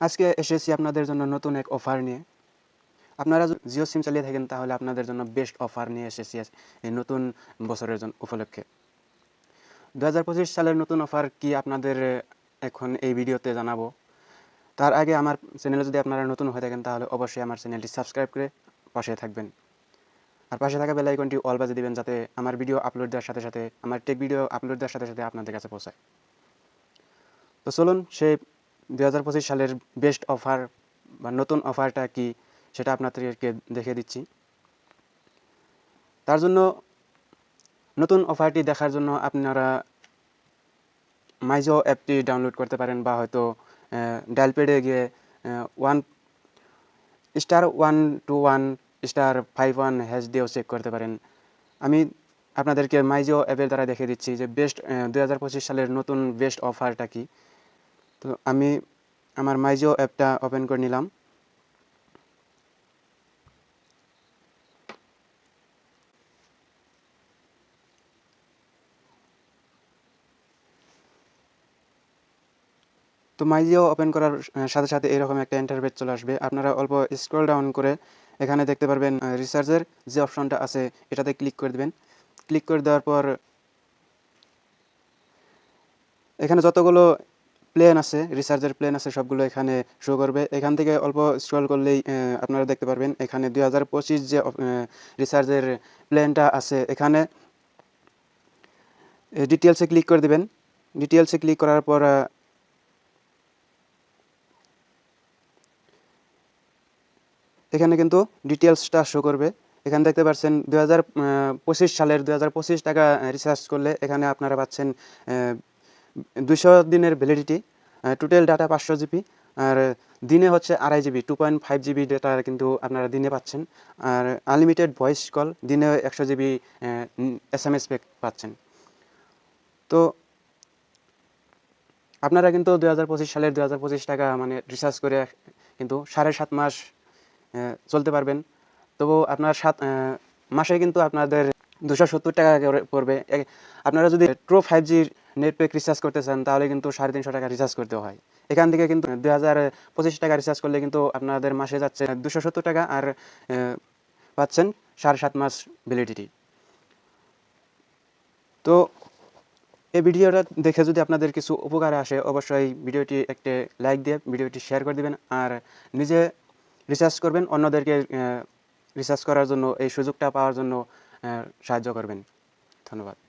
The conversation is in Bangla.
আজকে এসেছি আপনাদের জন্য নতুন এক অফার নিয়ে। আপনারা জিও সিম চালিয়ে থাকেন, তাহলে আপনাদের জন্য বেস্ট অফার নিয়ে এসেছি এই নতুন বছরের জন্য উপলক্ষে। দু হাজার পঁচিশ সালের নতুন অফার কি আপনাদের এখন এই ভিডিওতে জানাব। তার আগে আমার চ্যানেলে যদি আপনারা নতুন হয়ে থাকেন, তাহলে অবশ্যই আমার চ্যানেলটি সাবস্ক্রাইব করে পাশে থাকবেন। আর পাশে থাকা বেল আইকনটি অল বাজে দিবেন, যাতে আমার ভিডিও আপলোড দেওয়ার সাথে সাথে, আমার টেক ভিডিও আপলোড দেওয়ার সাথে সাথে আপনাদের কাছে পৌঁছায়। তো চলুন সেই দু সালের বেস্ট অফার বা নতুন অফারটা কি সেটা আপনাদেরকে দেখে দিচ্ছি। তার জন্য নতুন অফারটি দেখার জন্য আপনারা মাইজো অ্যাপটি ডাউনলোড করতে পারেন বা হয়তো ডায়াল পেডে গিয়ে one star one two one star five one hash দিয়েও চেক করতে পারেন। আমি আপনাদেরকে মাইজো অ্যাপের দ্বারা দেখে দিচ্ছি যে বেস্ট দু সালের নতুন বেস্ট অফারটা কি। তো আমি আমার মাইজো অ্যাপটা ওপেন করে নিলাম। তো মাইজিও ওপেন করার সাথে সাথে এরকম একটা ইন্টারভেট চলে আসবে। আপনারা অল্প স্ক্রল ডাউন করে এখানে দেখতে পারবেন রিসার্চের যে অপশনটা আছে, এটাতে ক্লিক করে দেবেন। ক্লিক করে দেওয়ার পর এখানে যতগুলো প্লেন আছে রিসার্চের প্লেন আছে, সবগুলো এখানে শো করবে। এখান থেকে অল্প স্ক্রল করলেই আপনারা দেখতে পারবেন। এখানে দুই হাজার পঁচিশ যে রিসার্চের প্লেনটা আছে এখানে ডিটেলসে ক্লিক করে দেবেন। ডিটেলসে ক্লিক করার পর এখানে কিন্তু ডিটেলসটা শো করবে। এখানে দেখতে পাচ্ছেন দু হাজার পঁচিশ সালের দু হাজার পঁচিশ টাকা রিচার্জ করলে এখানে আপনারা পাচ্ছেন দুশো দিনের ভ্যালিডিটি টোটাল ডাটা পাঁচশো জিবি, আর দিনে হচ্ছে আড়াই GB two point five GB data কিন্তু আপনারা দিনে পাচ্ছেন। আর আনলিমিটেড ভয়েস কল দিনে একশো জিবি এস এম এস পাচ্ছেন। তো আপনারা কিন্তু দু হাজার পঁচিশ সালের দু হাজার পঁচিশ টাকা মানে রিচার্জ করে কিন্তু সাড়ে সাত মাস চলতে পারবেন। তবু আপনার সাত মাসে কিন্তু আপনাদের দুশো সত্তর টাকা পড়বে। আপনারা যদি two five zero net pack recharge করতে চান, তাহলে কিন্তু সাড়ে তিনশো টাকা রিচার্জ করতে হয়। এখান থেকে কিন্তু দুই হাজার পঁচিশ টাকা রিচার্জ করলে কিন্তু আপনাদের মাসে যাচ্ছে দুশো সত্তর টাকা আর পাচ্ছেন সাড়ে সাত মাস ভ্যালিডিটি তো এই ভিডিওটা দেখে যদি আপনাদের কিছু উপকারে আসে, অবশ্যই ভিডিওটি একটি লাইক দিয়ে ভিডিওটি শেয়ার করে দিবেন আর নিজে রিসার্চ করবেন। অন্যদেরকে রিসার্চ করার জন্য, এই সুযোগটা পাওয়ার জন্য সাহায্য করবেন। ধন্যবাদ।